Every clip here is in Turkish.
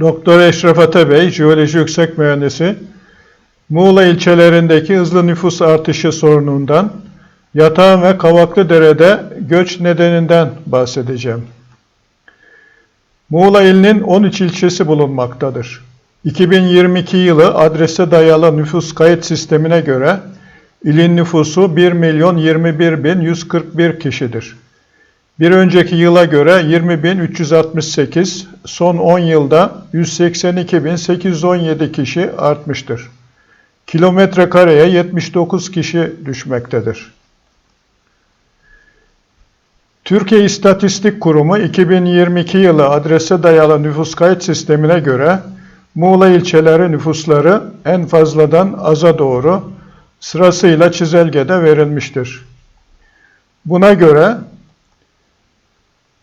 Doktor Eşref Atabey, Jeoloji Yüksek Mühendisi, Muğla ilçelerindeki hızlı nüfus artışı sorunundan, Yatağan ve Kavaklıdere'de göç nedeninden bahsedeceğim. Muğla ilinin 13 ilçesi bulunmaktadır. 2022 yılı adrese dayalı nüfus kayıt sistemine göre ilin nüfusu 1 milyon 21 bin 141 kişidir. Bir önceki yıla göre 20.368, son 10 yılda 182.817 kişi artmıştır. Kilometre kareye 79 kişi düşmektedir. Türkiye İstatistik Kurumu 2022 yılı adrese dayalı nüfus kayıt sistemine göre Muğla ilçeleri nüfusları en fazladan aza doğru sırasıyla çizelgede verilmiştir. Buna göre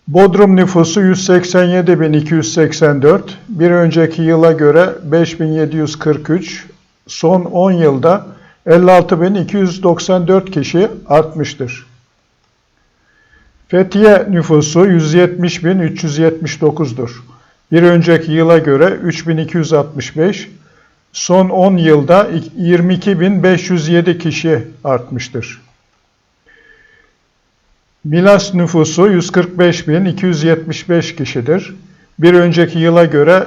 Bodrum nüfusu 187.284, bir önceki yıla göre 5.743, son 10 yılda 56.294 kişi artmıştır. Fethiye nüfusu 170.379'dur. Bir önceki yıla göre 3.265, son 10 yılda 22.507 kişi artmıştır. Milas nüfusu 145.275 kişidir. Bir önceki yıla göre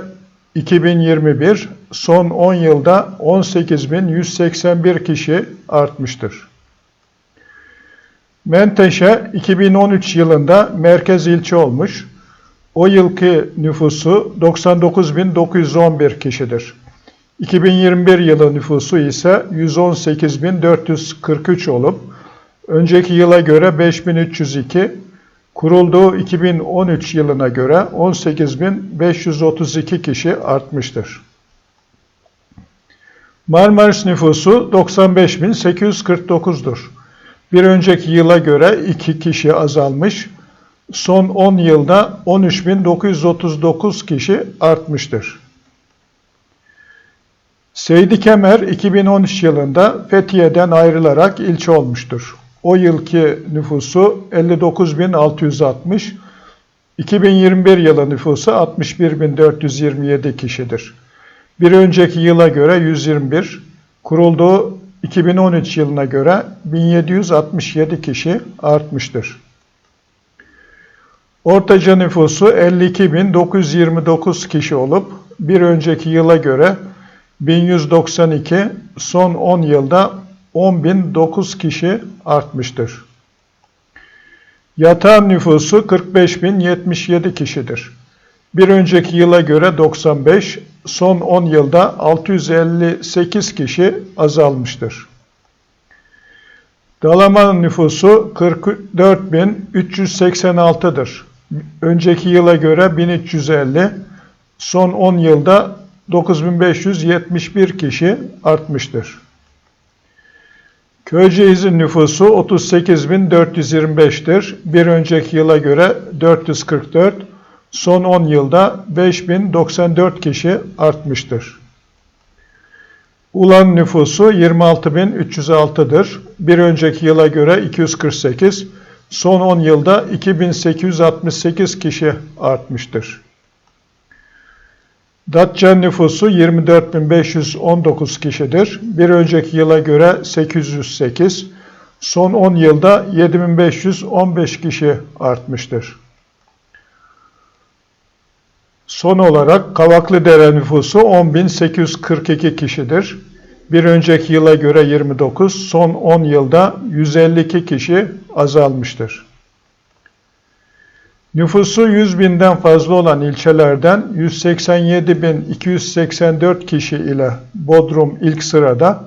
2021, son 10 yılda 18.181 kişi artmıştır. Menteşe 2013 yılında merkez ilçe olmuş. O yılki nüfusu 99.911 kişidir. 2021 yılı nüfusu ise 118.443 olup önceki yıla göre 5302, kurulduğu 2013 yılına göre 18.532 kişi artmıştır. Marmaris nüfusu 95.849'dur. Bir önceki yıla göre 2 kişi azalmış, son 10 yılda 13.939 kişi artmıştır. Seydi Kemer 2013 yılında Fethiye'den ayrılarak ilçe olmuştur. O yılki nüfusu 59.660, 2021 yılı nüfusu 61.427 kişidir. Bir önceki yıla göre 121, kurulduğu 2013 yılına göre 1767 kişi artmıştır. Ortaca nüfusu 52.929 kişi olup bir önceki yıla göre 1192, son 10 yılda 10.009 kişi artmıştır. Yatağın nüfusu 45.077 kişidir. Bir önceki yıla göre 95, son 10 yılda 658 kişi azalmıştır. Dalaman nüfusu 44.386'dır. Önceki yıla göre 1350, son 10 yılda 9571 kişi artmıştır. Köyceğiz'in nüfusu 38.425'tir. Bir önceki yıla göre 444, son 10 yılda 5094 kişi artmıştır. Ulan nüfusu 26.306'dır. Bir önceki yıla göre 248, son 10 yılda 2868 kişi artmıştır. Datça nüfusu 24.519 kişidir. Bir önceki yıla göre 808, son 10 yılda 7515 kişi artmıştır. Son olarak Kavaklıdere nüfusu 10.842 kişidir. Bir önceki yıla göre 29, son 10 yılda 152 kişi azalmıştır. Nüfusu 100 binden fazla olan ilçelerden 187.284 kişi ile Bodrum ilk sırada,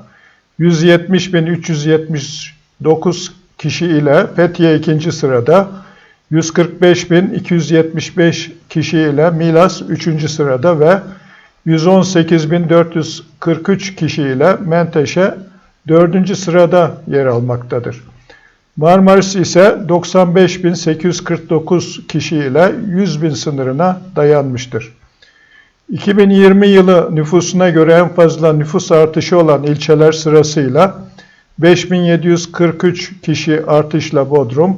170.379 kişi ile Fethiye ikinci sırada, 145.275 kişi ile Milas 3. sırada ve 118.443 kişi ile Menteşe 4. sırada yer almaktadır. Marmaris ise 95.849 kişi ile 100.000 sınırına dayanmıştır. 2020 yılı nüfusuna göre en fazla nüfus artışı olan ilçeler sırasıyla 5743 kişi artışla Bodrum,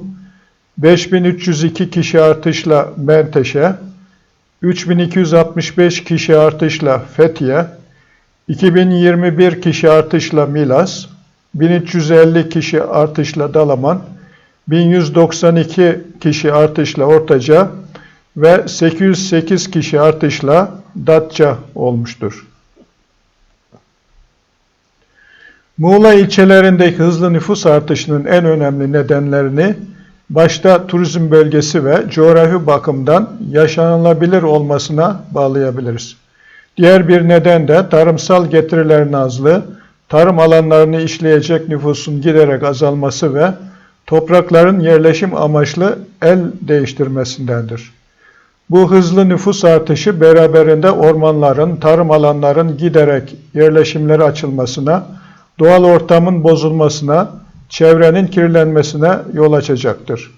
5302 kişi artışla Menteşe, 3265 kişi artışla Fethiye, 2021 kişi artışla Milas, 1350 kişi artışla Dalaman, 1192 kişi artışla Ortaca ve 808 kişi artışla Datça olmuştur. Muğla ilçelerindeki hızlı nüfus artışının en önemli nedenlerini başta turizm bölgesi ve coğrafi bakımdan yaşanılabilir olmasına bağlayabiliriz. Diğer bir neden de tarımsal getirilerin azlığı, tarım alanlarını işleyecek nüfusun giderek azalması ve toprakların yerleşim amaçlı el değiştirmesindendir. Bu hızlı nüfus artışı beraberinde ormanların, tarım alanların giderek yerleşimleri açılmasına, doğal ortamın bozulmasına, çevrenin kirlenmesine yol açacaktır.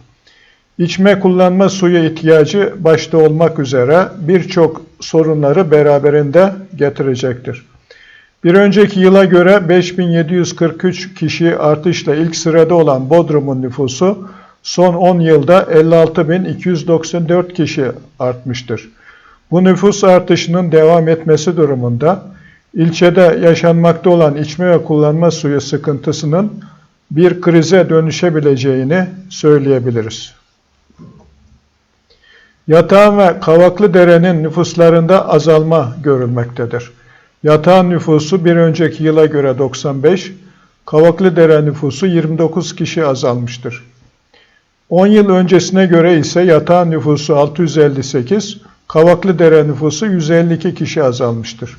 İçme kullanma suyu ihtiyacı başta olmak üzere birçok sorunları beraberinde getirecektir. Bir önceki yıla göre 5743 kişi artışla ilk sırada olan Bodrum'un nüfusu son 10 yılda 56294 kişi artmıştır. Bu nüfus artışının devam etmesi durumunda ilçede yaşanmakta olan içme ve kullanma suyu sıkıntısının bir krize dönüşebileceğini söyleyebiliriz. Yatağan ve Kavaklı Dere'nin nüfuslarında azalma görülmektedir. Yatağan nüfusu bir önceki yıla göre 95, Kavaklı Dere nüfusu 29 kişi azalmıştır. 10 yıl öncesine göre ise yatağan nüfusu 658, Kavaklı Dere nüfusu 152 kişi azalmıştır.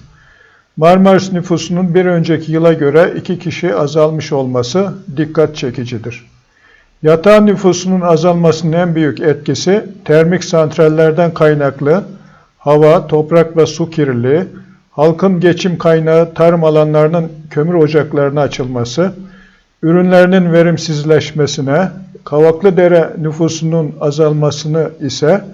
Marmaris nüfusunun bir önceki yıla göre 2 kişi azalmış olması dikkat çekicidir. Yatağan nüfusunun azalmasının en büyük etkisi termik santrallerden kaynaklı hava, toprak ve su kirliliği, halkın geçim kaynağı tarım alanlarının kömür ocaklarına açılması, ürünlerinin verimsizleşmesine, Kavaklıdere nüfusunun azalmasını ise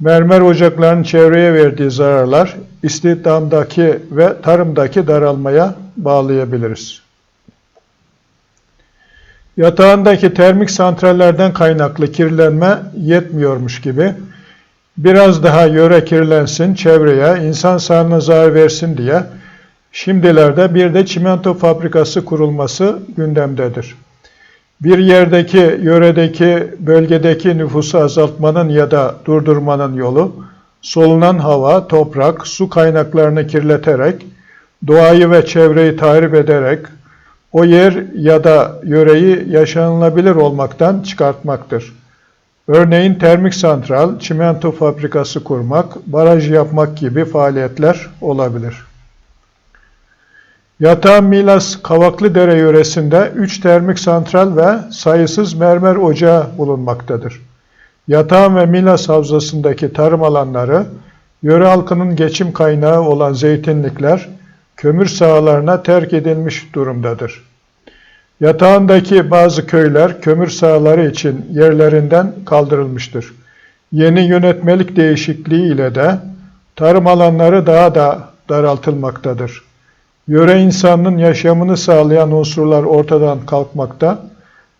mermer ocaklarının çevreye verdiği zararlar, istihdamdaki ve tarımdaki daralmaya bağlayabiliriz. Yatağındaki termik santrallerden kaynaklı kirlenme yetmiyormuş gibi, biraz daha yöre kirlensin, çevreye, insan sağlığına zarar versin diye şimdilerde bir de çimento fabrikası kurulması gündemdedir. Bir yerdeki, yöredeki, bölgedeki nüfusu azaltmanın ya da durdurmanın yolu, solunan hava, toprak, su kaynaklarını kirleterek, doğayı ve çevreyi tahrip ederek, o yer ya da yöreyi yaşanılabilir olmaktan çıkartmaktır. Örneğin termik santral, çimento fabrikası kurmak, baraj yapmak gibi faaliyetler olabilir. Yatağan Milas Kavaklıdere yöresinde 3 termik santral ve sayısız mermer ocağı bulunmaktadır. Yatağan ve Milas havzasındaki tarım alanları, yöre halkının geçim kaynağı olan zeytinlikler, kömür sahalarına terk edilmiş durumdadır. Yatağındaki bazı köyler kömür sahaları için yerlerinden kaldırılmıştır. Yeni yönetmelik değişikliği ile de tarım alanları daha da daraltılmaktadır. Yöre insanının yaşamını sağlayan unsurlar ortadan kalkmakta,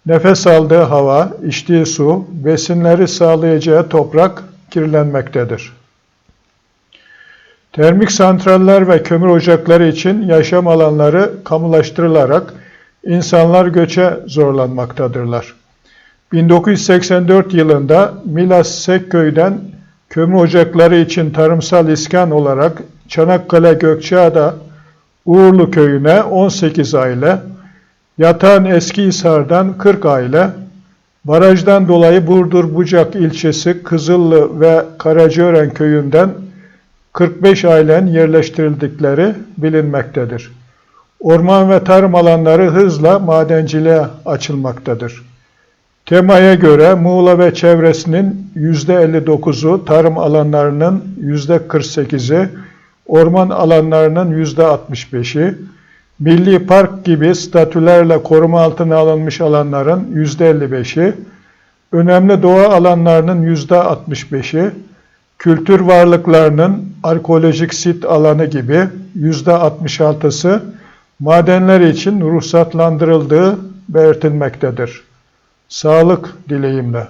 nefes aldığı hava, içtiği su, besinleri sağlayacağı toprak kirlenmektedir. Termik santraller ve kömür ocakları için yaşam alanları kamulaştırılarak insanlar göçe zorlanmaktadırlar. 1984 yılında Milas Sekköy'den kömür ocakları için tarımsal iskan olarak Çanakkale Gökçeada Uğurlu köyüne 18 aile, Yatan Eskihisar'dan 40 aile, barajdan dolayı Burdur Bucak ilçesi Kızıllı ve Karacaören köyünden 45 ailen yerleştirildikleri bilinmektedir. Orman ve tarım alanları hızla madenciliğe açılmaktadır. Temaya göre Muğla ve çevresinin %59'u, tarım alanlarının %48'i, orman alanlarının %65'i, milli park gibi statülerle koruma altına alınmış alanların %55'i, önemli doğa alanlarının %65'i, kültür varlıklarının arkeolojik sit alanı gibi %66'sı madenler için ruhsatlandırıldığı belirtilmektedir. Sağlık dileğimle.